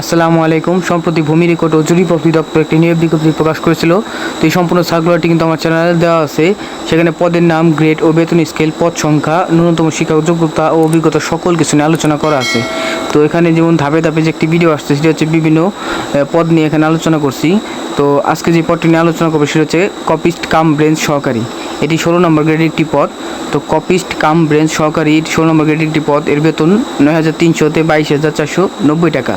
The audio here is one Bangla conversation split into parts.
আসসালামু আলাইকুম। সম্প্রতি ভূমি রেকর্ড ও জরিপ অধিদপ্তর একটি নিয়োগ বিজ্ঞপ্তি প্রকাশ করেছিল। তো এই সম্পূর্ণ সার্কুলারটি কিন্তু আমার চ্যানেলে দেওয়া আছে। সেখানে পদের নাম গ্রেড ও বেতন স্কেল পদ সংখ্যা, ন্যূনতম শিক্ষা যোগ্যতা ও অভিজ্ঞতা সকল কিছু নিয়ে আলোচনা করা আছে। তো এখানে যেমন ধাপে ধাপে যে একটি ভিডিও আসছে, সেটা হচ্ছে বিভিন্ন পদ নিয়ে এখানে আলোচনা করছি। তো আজকে যে পদটি নিয়ে আলোচনা করব, সেটা হচ্ছে কপিস্ট কাম ব্রেঞ্চ সহকারী। এটি ষোলো নম্বর গ্রেডের একটি পদ। তো কপিস্ট কাম ব্রেঞ্চ সহকারী ষোলো নম্বর গ্রেডের একটি পদ। এর বেতন নয় হাজার তিনশোতে বাইশ হাজার চারশো নব্বই টাকা।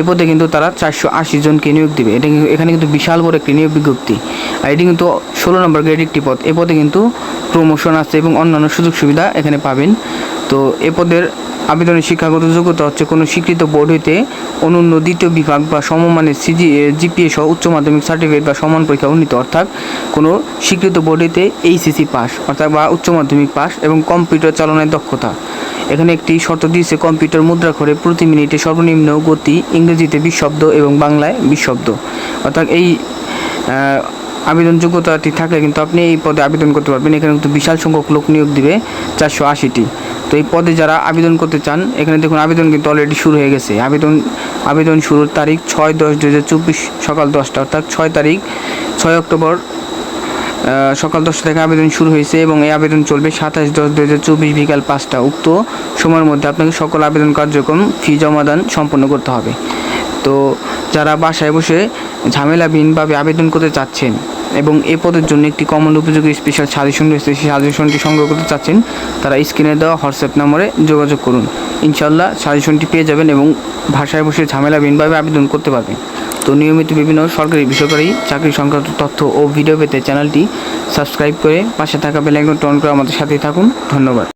এ পদে কিন্তু তারা চারশো আশি জনকে নিয়োগ দেবে। এটা এখানে কিন্তু বিশাল বড় একটি নিয়োগ বিজ্ঞপ্তি। আর এটি কিন্তু ষোলো নম্বর গ্রেডের একটি পদ। এ পদে কিন্তু প্রমোশন আছে এবং অন্যান্য সুযোগ সুবিধা এখানে পাবেন। তো এ পদের আবেদনের শিক্ষাগত যোগ্যতা হচ্ছে কোনো স্বীকৃত বোর্ড হইতে অনন্য দ্বিতীয় বিভাগ বা সমমানের সিজি জিপিএ সহ উচ্চ মাধ্যমিক সার্টিফিকেট বা সমান পরীক্ষা উন্নীত, অর্থাৎ কোনো স্বীকৃত বোর্ড হইতে এইচএসসি পাস অর্থাৎ বা উচ্চ মাধ্যমিক পাস এবং কম্পিউটার চালনায় দক্ষতা। এখানে একটি শর্ত দিয়েছে কম্পিউটার মুদ্রা করে প্রতি মিনিটে সর্বনিম্ন গতি ইংরেজিতে বিশ শব্দ এবং বাংলায় বিশ শব্দ অর্থাৎ এই আবেদন যোগ্যতাটি থাকলে কিন্তু আপনি এই পদে আবেদন করতে পারবেন। এখানে কিন্তু বিশাল সংখ্যক লোক নিয়োগ দিবে, চারশো আশিটি। তো এই পদে যারা আবেদন করতে চান, এখানে দেখুন আবেদন কিন্তু অলরেডি শুরু হয়ে গেছে। আবেদন আবেদন শুরুর তারিখ ছয় দশ দু হাজার চব্বিশ সকাল দশটা, অর্থাৎ ছয় তারিখ, ছয় অক্টোবর সকাল দশটা থেকে আবেদন শুরু হয়েছে এবং এই আবেদন চলবে সাতাশ দশ দু হাজার চব্বিশ বিকাল পাঁচটা। উক্ত সময়ের মধ্যে আপনাকে সকল আবেদন কার্যক্রম, ফি জমাদান সম্পন্ন করতে হবে। তো যারা বাসায় বসে ঝামেলাবিহীনভাবে আবেদন করতে চাচ্ছেন এবং এ পদের জন্য একটি কমন উপযোগী স্পেশাল সাজেশন রয়েছে। সেই সাজেশনটি সংগ্রহ করতে চাচ্ছেন, তারা স্ক্রিনে দেওয়া হোয়াটসঅ্যাপ নম্বরে যোগাযোগ করুন। ইনশাল্লাহ সাজেশনটি পেয়ে যাবেন এবং ভাষায় বসে ঝামেলাবিহীনভাবে আবেদন করতে পারবেন। তো নিয়মিত বিভিন্ন সরকারি, বেসরকারি চাকরি সংক্রান্ত তথ্য ও ভিডিও পেতে চ্যানেলটি সাবস্ক্রাইব করে পাশে থাকা বেলাইকন টন করে আমাদের সাথেই থাকুন। ধন্যবাদ।